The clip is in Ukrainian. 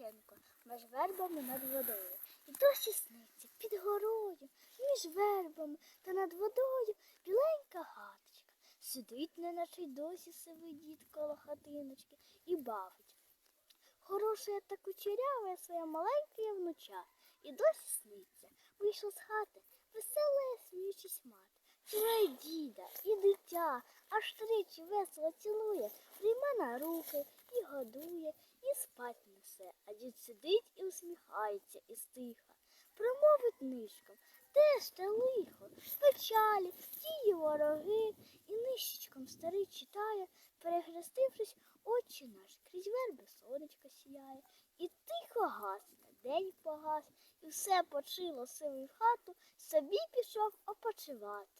Шевченко, меж вербами над водою. І досі сниться під горою, між вербами та над водою біленька хаточка. Сидить, неначе й досі сивий дід коло хатиночки і бавить. Хороше та кучеряве своє маленьке внуча. І досі сниться. Вийшла з хати, весела, сміючись мати. Чує діда і дитя, аж тричі весело цілує, прийме на руки і годує, і спать несе. А дід сидить і усміхається і стиха. Промовить нишком, де ж те лихо, печалі, тії вороги, і нищечком старий читає, перехрестившись, очі наш, крізь верби сонечко сіяє, і тихо гасне, день погас, і все почило сивий в хату, собі пішов опочивати.